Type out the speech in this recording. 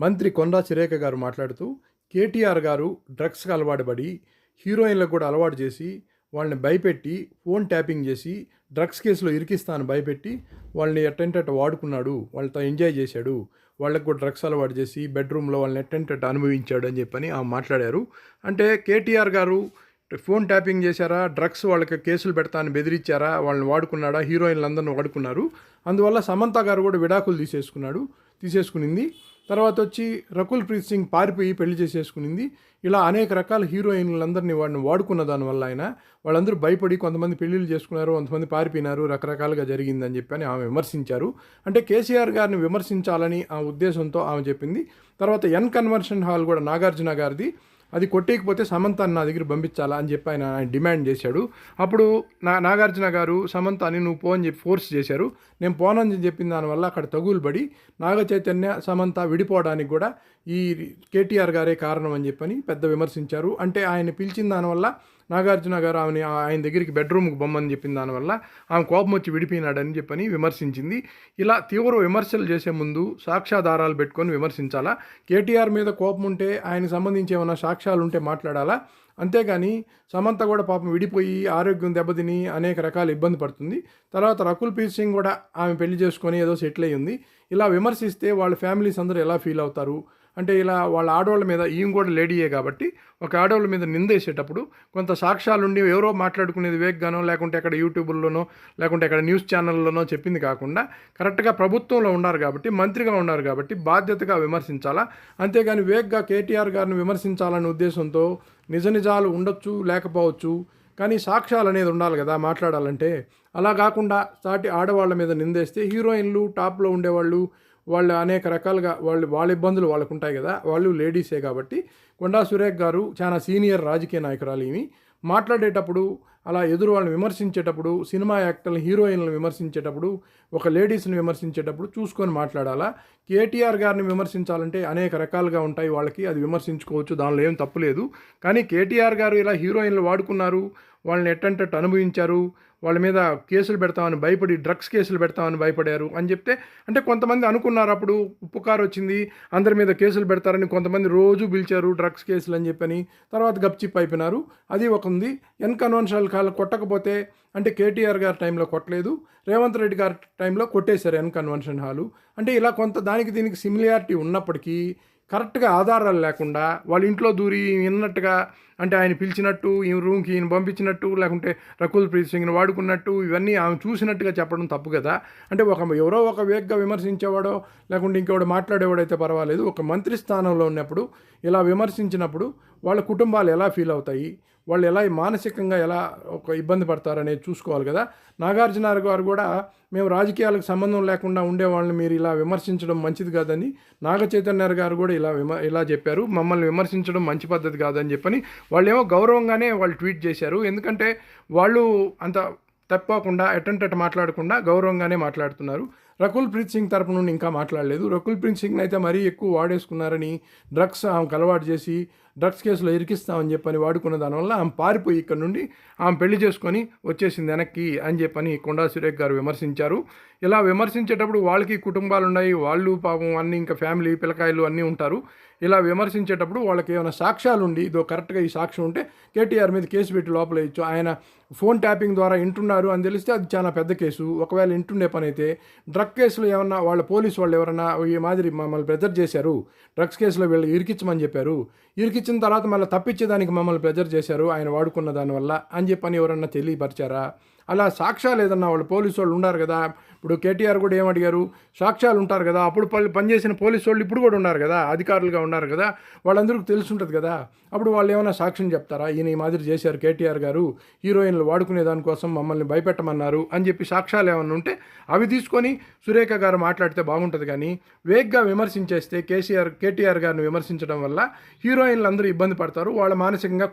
మంత్రి కొండా చిరేక గారు మాట్లాడుతూ కేటీఆర్ గారు డ్రగ్స్కి అలవాటు పడి హీరోయిన్లకు కూడా అలవాటు చేసి వాళ్ళని భయపెట్టి ఫోన్ ట్యాపింగ్ చేసి డ్రగ్స్ కేసులో ఇరికిస్తాను భయపెట్టి వాళ్ళని ఎట్టంటట్టు వాడుకున్నాడు వాళ్ళతో ఎంజాయ్ చేశాడు వాళ్ళకు కూడా డ్రగ్స్ అలవాటు చేసి బెడ్రూమ్లో వాళ్ళని ఎట్టంటట్టు అనుభవించాడు అని చెప్పని ఆమె మాట్లాడారు. అంటే కేటీఆర్ గారు ఫోన్ ట్యాపింగ్ చేశారా డ్రగ్స్ వాళ్ళకి కేసులు పెడతాను బెదిరించారా వాళ్ళని వాడుకున్నాడా హీరోయిన్లు అందరిని వాడుకున్నారు. అందువల్ల సమంత గారు కూడా విడాకులు తీసేసుకున్నాడు తీసేసుకునింది. తర్వాత వచ్చి రకుల్ ప్రీత్ సింగ్ పారిపోయి పెళ్ళి చేసేసుకునింది. ఇలా అనేక రకాల హీరోయిన్లందరినీ వాడిని వాడుకున్న దానివల్ల ఆయన వాళ్ళందరూ భయపడి కొంతమంది పెళ్ళిళ్ళు చేసుకున్నారు కొంతమంది పారిపోయినారు రకరకాలుగా జరిగిందని చెప్పి అని ఆమె విమర్శించారు. అంటే కేసీఆర్ గారిని విమర్శించాలని ఆ ఉద్దేశంతో ఆమె చెప్పింది. తర్వాత ఎన్ కన్వర్షన్ హాల్ కూడా నాగార్జున గారిది. అది కొట్టేయకపోతే సమంతాన్ని నా దగ్గర పంపించాలా అని చెప్పి ఆయన ఆయన డిమాండ్ చేశాడు. అప్పుడు నా నాగార్జున గారు సమంతాని నువ్వు పో అని చెప్పి ఫోర్స్ చేశారు. నేను పోనని చెప్పిన దానివల్ల అక్కడ తగులు పడి నాగ చైతన్య సమంత విడిపోవడానికి కూడా ఈ కేటీఆర్ గారే కారణం అని చెప్పని పెద్ద విమర్శించారు. అంటే ఆయన పిలిచిన దానివల్ల నాగార్జున గారు ఆమెని ఆయన దగ్గరికి బెడ్రూమ్కి బొమ్మని చెప్పిన దానివల్ల ఆమె కోపం వచ్చి విడిపోయినాడని చెప్పని విమర్శించింది. ఇలా తీవ్ర విమర్శలు చేసే ముందు సాక్ష్యాధారాలు పెట్టుకొని విమర్శించాలా? కేటీఆర్ మీద కోపం ఉంటే ఆయనకు సంబంధించి ఏమైనా సాక్ష్యాలు ఉంటే మాట్లాడాలా? అంతేగాని సమంత కూడా పాపం విడిపోయి ఆరోగ్యం దెబ్బతిని అనేక రకాల ఇబ్బంది పడుతుంది. తర్వాత రకుల్ ప్రీత్ సింగ్ కూడా ఆమె పెళ్ళి చేసుకొని ఏదో సెటిల్ అయ్యింది. ఇలా విమర్శిస్తే వాళ్ళ ఫ్యామిలీస్ అందరూ ఎలా ఫీల్ అవుతారు? అంటే ఇలా వాళ్ళ ఆడవాళ్ళ మీద ఈయన కూడా లేడీయే కాబట్టి ఒక ఆడవాళ్ళ మీద నిందేసేటప్పుడు కొంత సాక్ష్యాలుండి ఎవరో మాట్లాడుకునేది వేగ్గానో లేకుంటే ఎక్కడ యూట్యూబ్లోనో లేకుంటే ఎక్కడ న్యూస్ ఛానల్లోనో చెప్పింది కాకుండా కరెక్ట్గా ప్రభుత్వంలో ఉన్నారు కాబట్టి మంత్రిగా ఉన్నారు కాబట్టి బాధ్యతగా విమర్శించాలా? అంతేగాని వేగ్గా కేటీఆర్ గారిని విమర్శించాలనే ఉద్దేశంతో నిజ నిజాలు ఉండొచ్చు లేకపోవచ్చు కానీ సాక్ష్యాలు అనేది ఉండాలి కదా మాట్లాడాలంటే. అలా కాకుండా సాటి ఆడవాళ్ళ మీద నిందేస్తే హీరోయిన్లు టాప్లో ఉండేవాళ్ళు వాళ్ళు అనేక రకాలుగా వాళ్ళు వాళ్ళ ఇబ్బందులు వాళ్ళకు ఉంటాయి కదా వాళ్ళు లేడీసే కాబట్టి. కొండా సురేఖ్ గారు చాలా సీనియర్ రాజకీయ నాయకురాలు ఇవి మాట్లాడేటప్పుడు అలా ఎదురు వాళ్ళని విమర్శించేటప్పుడు సినిమా యాక్టర్లు హీరోయిన్లను విమర్శించేటప్పుడు ఒక లేడీస్ని విమర్శించేటప్పుడు చూసుకొని మాట్లాడాలా? కేటీఆర్ గారిని విమర్శించాలంటే అనేక రకాలుగా ఉంటాయి వాళ్ళకి అది విమర్శించుకోవచ్చు దానిలో ఏం తప్పులేదు కానీ కేటీఆర్ గారు ఇలా హీరోయిన్లు వాడుకున్నారు వాళ్ళని ఎట్టంటట్టు అనుభవించారు వాళ్ళ మీద కేసులు పెడతామని భయపడి డ్రగ్స్ కేసులు పెడతామని భయపడారు అని చెప్తే అంటే కొంతమంది అనుకున్నారు అప్పుడు ఉప్పు కారు వచ్చింది అందరి మీద కేసులు పెడతారని కొంతమంది రోజు పిలిచారు డ్రగ్స్ కేసులు అని చెప్పని. తర్వాత గప్చిప్ అయిపోయినారు. అది ఒక ఉంది. ఎన్కన్వెన్షనల్ కాల్ కొట్టకపోతే అంటే కేటీఆర్ గారి టైంలో కొట్టలేదు. రేవంత్ రెడ్డి గారి టైంలో కొట్టేశారు ఎన్ కన్వెన్షన్ హాలు. అంటే ఇలా కొంత దానికి దీనికి సిమిలారిటీ ఉన్నప్పటికీ కరెక్ట్గా ఆధారాలు లేకుండా వాళ్ళ ఇంట్లో దూరి విన్నట్టుగా అంటే ఆయన పిలిచినట్టు ఈ రూమ్కి ఈయన పంపించినట్టు లేకుంటే రకుల్ ప్రీత్ సింగ్ని వాడుకున్నట్టు ఇవన్నీ ఆమె చూసినట్టుగా చెప్పడం తప్పు కదా. అంటే ఒక ఎవరో ఒక వేగ్గా విమర్శించేవాడో లేకుంటే ఇంకెవడో మాట్లాడేవాడైతే పర్వాలేదు. ఒక మంత్రి స్థానంలో ఉన్నప్పుడు ఇలా విమర్శించినప్పుడు వాళ్ళ కుటుంబాలు ఎలా ఫీల్ అవుతాయి? వాళ్ళు ఎలా మానసికంగా ఎలా ఒక ఇబ్బంది పడతారనేది చూసుకోవాలి కదా. నాగార్జున గారు కూడా మేము రాజకీయాలకు సంబంధం లేకుండా ఉండే వాళ్ళని మీరు ఇలా విమర్శించడం మంచిది కాదని నాగ చైతన్య గారు కూడా ఇలా విమ ఇలా చెప్పారు. మమ్మల్ని విమర్శించడం మంచి పద్ధతి కాదని చెప్పని వాళ్ళేమో గౌరవంగానే వాళ్ళు ట్వీట్ చేశారు. ఎందుకంటే వాళ్ళు అంత తప్పకుండా ఎట్టంటట్టు మాట్లాడకుండా గౌరవంగానే మాట్లాడుతున్నారు. రకుల్ ప్రీత్ సింగ్ తరపు నుండి ఇంకా మాట్లాడలేదు. రకుల్ ప్రీత్ సింగ్ అయితే మరీ ఎక్కువ వాడేసుకున్నారని డ్రగ్స్ ఆమెకు అలవాటు చేసి డ్రగ్స్ కేసులో ఇరికిస్తామని చెప్పని వాడుకున్న దానివల్ల ఆమె పారిపోయి ఇక్కడ నుండి ఆమె పెళ్ళి చేసుకొని వచ్చేసింది వెనక్కి అని చెప్పని కొండా సురేఖ్ గారు విమర్శించారు. ఇలా విమర్శించేటప్పుడు వాళ్ళకి కుటుంబాలు ఉన్నాయి వాళ్ళు పాపం అన్ని ఇంకా ఫ్యామిలీ పిల్లకాయలు అన్నీ ఉంటారు. ఇలా విమర్శించేటప్పుడు వాళ్ళకి ఏమైనా సాక్ష్యాలు ఉండి ఇదో కరెక్ట్గా ఈ సాక్ష్యం ఉంటే కేటీఆర్ మీద కేసు పెట్టి లోపల ఇచ్చు ఆయన ఫోన్ ట్యాపింగ్ ద్వారా ఇంటున్నారు అని తెలిస్తే అది చాలా పెద్ద కేసు. ఒకవేళ ఇంటుండే పని అయితే డ్రగ్ కేసులో ఏమన్నా వాళ్ళ పోలీసు వాళ్ళు ఎవరన్నా ఈ మాదిరి మమ్మల్ని ప్రెజర్ చేశారు డ్రగ్స్ కేసులో వీళ్ళు ఇరికించమని చెప్పారు. ఇరికి ఇచ్చిన తర్వాత మళ్ళీ తప్పించేదానికి మమ్మల్ని ప్రెజర్ చేశారు. ఆయన వాడుకున్న దానివల్ల అని చెప్పని ఎవరన్నా తెలియపరిచారా? అలా సాక్ష్యాలు ఏదన్నా వాళ్ళు పోలీసు వాళ్ళు ఉన్నారు కదా ఇప్పుడు కేటీఆర్ కూడా ఏమడిగారు సాక్ష్యాలు ఉంటారు కదా అప్పుడు పని పనిచేసిన పోలీసు వాళ్ళు ఇప్పుడు కూడా ఉన్నారు కదా అధికారులుగా ఉన్నారు కదా వాళ్ళందరికీ తెలిసి ఉంటుంది కదా అప్పుడు వాళ్ళు ఏమైనా సాక్ష్యం చెప్తారా? ఈయన ఈ మాదిరి చేశారు కేటీఆర్ గారు హీరోయిన్లు వాడుకునే దానికోసం మమ్మల్ని భయపెట్టమన్నారు అని చెప్పి సాక్ష్యాలు ఏమైనా ఉంటే అవి తీసుకొని సురేఖ గారు మాట్లాడితే బాగుంటుంది కానీ వేగ్గా విమర్శించేస్తే కేసీఆర్ కేటీఆర్ గారిని విమర్శించడం వల్ల హీరోయిన్లు అందరూ ఇబ్బంది పడతారు వాళ్ళ మానసికంగా